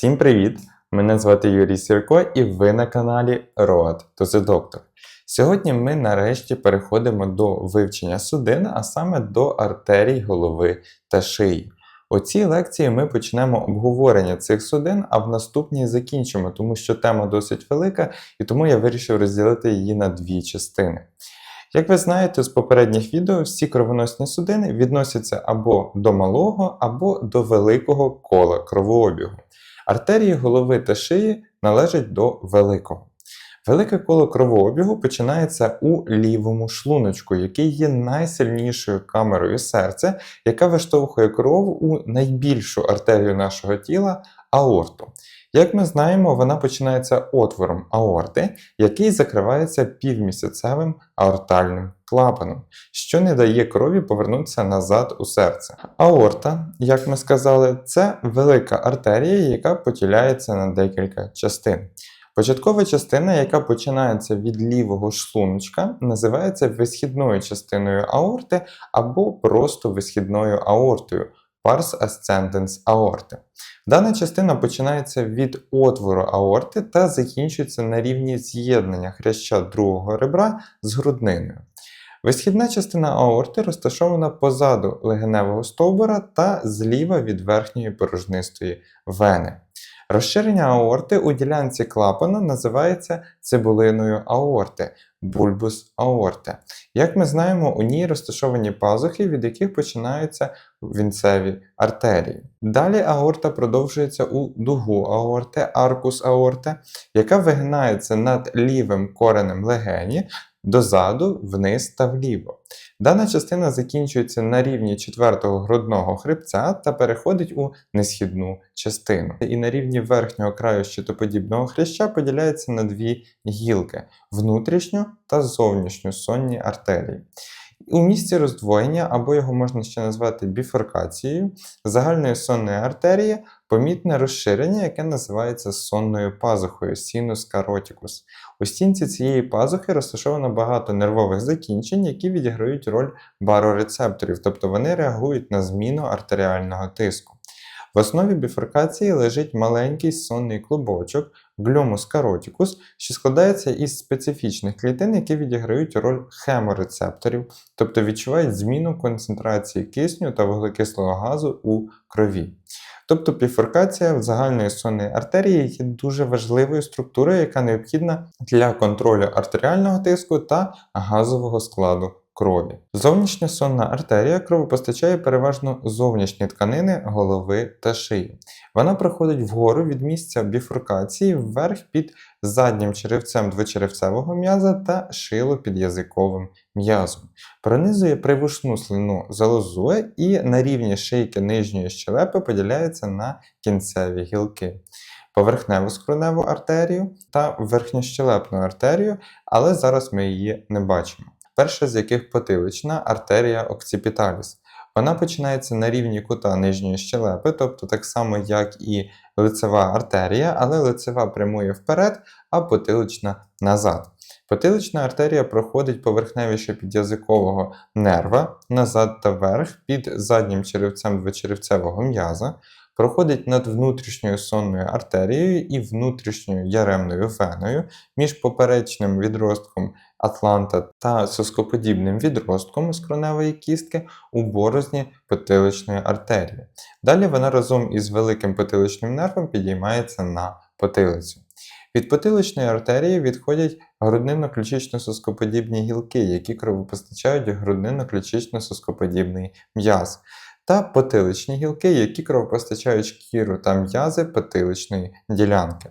Всім привіт! Мене звати Юрій Сірко, і ви на каналі Road to the Doctor. Сьогодні ми нарешті переходимо до вивчення судин, а саме до артерій голови та шиї. У цій лекції ми почнемо обговорення цих судин, а в наступній закінчимо, тому що тема досить велика, і тому я вирішив розділити її на дві частини. Як ви знаєте з попередніх відео, всі кровоносні судини відносяться або до малого, або до великого кола кровообігу. Артерії голови та шиї належать до великого. Велике коло кровообігу починається у лівому шлуночку, який є найсильнішою камерою серця, яка виштовхує кров у найбільшу артерію нашого тіла аорту. Як ми знаємо, вона починається отвором аорти, який закривається півмісяцевим аортальним клапаном, що не дає крові повернутися назад у серце. Аорта, як ми сказали, це велика артерія, яка поділяється на декілька частин. Початкова частина, яка починається від лівого шлуночка, називається висхідною частиною аорти або просто висхідною аортою pars ascendens аорти. Дана частина починається від отвору аорти та закінчується на рівні з'єднання хряща другого ребра з грудниною. Висхідна частина аорти розташована позаду легеневого стовбура та зліва від верхньої порожнистої вени. Розширення аорти у ділянці клапана називається цибулиною аорти бульбус аорти. Як ми знаємо, у ній розташовані пазухи, від яких починаються вінцеві артерії. Далі аорта продовжується у дугу аорти, аркус аорти, яка вигинається над лівим коренем легені дозаду, вниз та вліво. Дана частина закінчується на рівні четвертого грудного хребця та переходить у несхідну частину. І на рівні верхнього краю щитоподібного хряща поділяється на дві гілки внутрішню та зовнішню сонні артерії. У місці роздвоєння, або його можна ще назвати біфоркацією, загальної сонної артерії помітне розширення, яке називається сонною пазухою синус каротікус. У стінці цієї пазухи розташовано багато нервових закінчень, які відіграють роль барорецепторів, тобто вони реагують на зміну артеріального тиску. В основі біфоркації лежить маленький сонний клубочок, глюмус каротікус, що складається із специфічних клітин, які відіграють роль хеморецепторів, тобто відчувають зміну концентрації кисню та вуглекислого газу у крові. Тобто біфоркація в загальної сонної артерії є дуже важливою структурою, яка необхідна для контролю артеріального тиску та газового складу крові. Зовнішня сонна артерія кровопостачає переважно зовнішні тканини голови та шиї. Вона проходить вгору від місця біфуркації вверх під заднім черевцем двочеревцевого м'яза та шило під язиковим м'язом. Пронизує привушну слину залозу і на рівні шийки нижньої щелепи поділяється на кінцеві гілки. Поверхневу скроневу артерію та верхньощелепну артерію, але зараз ми її не бачимо перша з яких потилична артерія окципіталіс. Вона починається на рівні кута нижньої щелепи, тобто так само, як і лицева артерія, але лицева прямує вперед, а потилична назад. Потилична артерія проходить поверхневіше підязикового нерва назад та вверх під заднім черевцем двочеревцевого м'яза, проходить над внутрішньою сонною артерією і внутрішньою яремною веною між поперечним відростком атланта та соскоподібним відростком скроневої кістки у борозні потиличної артерії. Далі вона разом із великим потиличним нервом підіймається на потилицю. Від потиличної артерії відходять груднино-ключично-соскоподібні гілки, які кровопостачають груднино-ключично-соскоподібний м'яз, та потиличні гілки, які кровопостачають шкіру та м'язи потиличної ділянки.